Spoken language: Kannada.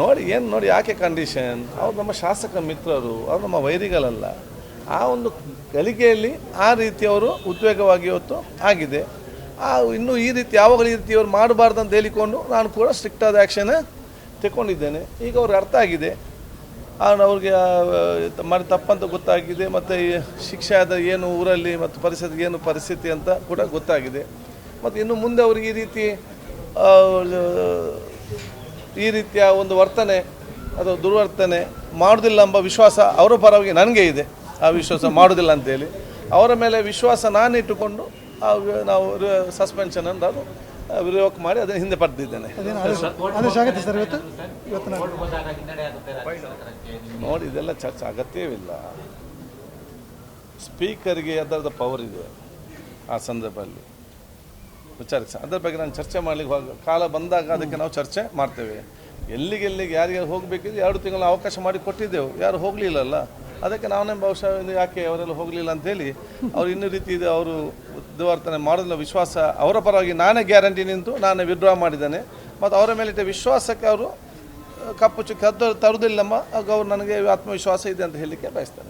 ನೋಡಿ ಏನು ನೋಡಿ ಯಾಕೆ ಕಂಡೀಷನ್ ಅವ್ರು ನಮ್ಮ ಶಾಸಕ ಮಿತ್ರರು ಅವ್ರು ನಮ್ಮ ವೈರಿಗಳಲ್ಲ. ಆ ಒಂದು ಕಲಿಕೆಯಲ್ಲಿ ಆ ರೀತಿ ಅವರು ಉದ್ವೇಗವಾಗಿ ಇವತ್ತು ಆಗಿದೆ. ಆ ಇನ್ನೂ ಈ ರೀತಿ ಯಾವಾಗಲೂ ಈ ರೀತಿ ಅವ್ರು ಮಾಡಬಾರ್ದು ಅಂತ ಹೇಳಿಕೊಂಡು ನಾನು ಕೂಡ ಸ್ಟ್ರಿಕ್ಟ್ ಆದ ಆ್ಯಕ್ಷನ್ ತಗೊಂಡಿದ್ದೇನೆ ಈಗ ಅವ್ರಿಗೆ ಅರ್ಥ ಆಗಿದೆ. ಆ, ಅವ್ರಿಗೆ ಮಾಡಿ ತಪ್ಪಂತ ಗೊತ್ತಾಗಿದೆ ಮತ್ತು ಈ ಶಿಕ್ಷೆ ಆದ ಏನು ಊರಲ್ಲಿ ಮತ್ತು ಪರಿಸ್ಥಿತಿ ಏನು ಪರಿಸ್ಥಿತಿ ಅಂತ ಕೂಡ ಗೊತ್ತಾಗಿದೆ. ಮತ್ತು ಇನ್ನು ಮುಂದೆ ಅವ್ರಿಗೆ ಈ ರೀತಿ ಈ ರೀತಿಯ ಒಂದು ವರ್ತನೆ ಅಥವಾ ದುರ್ವರ್ತನೆ ಮಾಡೋದಿಲ್ಲ ಎಂಬ ವಿಶ್ವಾಸ ಅವರ ಪರವಾಗಿ ನನಗೆ ಇದೆ. ಆ ವಿಶ್ವಾಸ ಮಾಡೋದಿಲ್ಲ ಅಂತೇಳಿ. ಅವರ ಮೇಲೆ ವಿಶ್ವಾಸ ನಾನು ಇಟ್ಟುಕೊಂಡು ಆ ನಾವು ಸಸ್ಪೆನ್ಷನ್ ಅಂತ ಅದು ವಿರೋಕ್ ಮಾಡಿ ಅದನ್ನು ಹಿಂದೆ ಪಡೆದಿದ್ದೇನೆ. ನೋಡಿ ಇದೆಲ್ಲ ಚರ್ಚೆ ಅಗತ್ಯವಿಲ್ಲ ಸ್ಪೀಕರ್ಗೆ ಅದರದ ಪವರ್ ಇದೆ ಆ ಸಂದರ್ಭದಲ್ಲಿ. ವಿಚಾರಿಸ. ಅದರ ಬಗ್ಗೆ ನಾನು ಚರ್ಚೆ ಮಾಡಲಿಕ್ಕೆ ಹೋಗ, ಕಾಲ ಬಂದಾಗ ಅದಕ್ಕೆ ನಾವು ಚರ್ಚೆ ಮಾಡ್ತೇವೆ. ಎಲ್ಲಿಗೆಲ್ಲಿಗೆ ಯಾರಿಗೆ ಹೋಗಬೇಕಿದ್ರೆ ಎರಡು ತಿಂಗಳು ಅವಕಾಶ ಮಾಡಿ ಕೊಟ್ಟಿದ್ದೆವು. ಯಾರು ಹೋಗಲಿಲ್ಲಲ್ಲ? ಅದಕ್ಕೆ ನಾವೇ ಬಹುಶಃ ಯಾಕೆ ಅವರೆಲ್ಲ ಹೋಗಲಿಲ್ಲ ಅಂತೇಳಿ ಅವ್ರು ಇನ್ನೂ ರೀತಿ ಇದು, ಅವರು ದುವರ್ತನೆ ಮಾಡೋದಿಲ್ಲ ವಿಶ್ವಾಸ ಅವರ ಪರವಾಗಿ ನಾನೇ ಗ್ಯಾರಂಟಿ ನಿಂತು ನಾನೇ ವಿಡ್ರಾ ಮಾಡಿದ್ದೇನೆ. ಮತ್ತು ಅವರ ಮೇಲೆ ಇಟ್ಟ ವಿಶ್ವಾಸಕ್ಕೆ ಅವರು, ಕಪ್ಪು ಚುಕ್ಕಿ ಹದ್ದು ತರುವುದಿಲ್ಲಮ್ಮ ಅವ್ರು ನನಗೆ ಆತ್ಮವಿಶ್ವಾಸ ಇದೆ ಅಂತ ಹೇಳಲಿಕ್ಕೆ ಬಯಸ್ತಾರೆ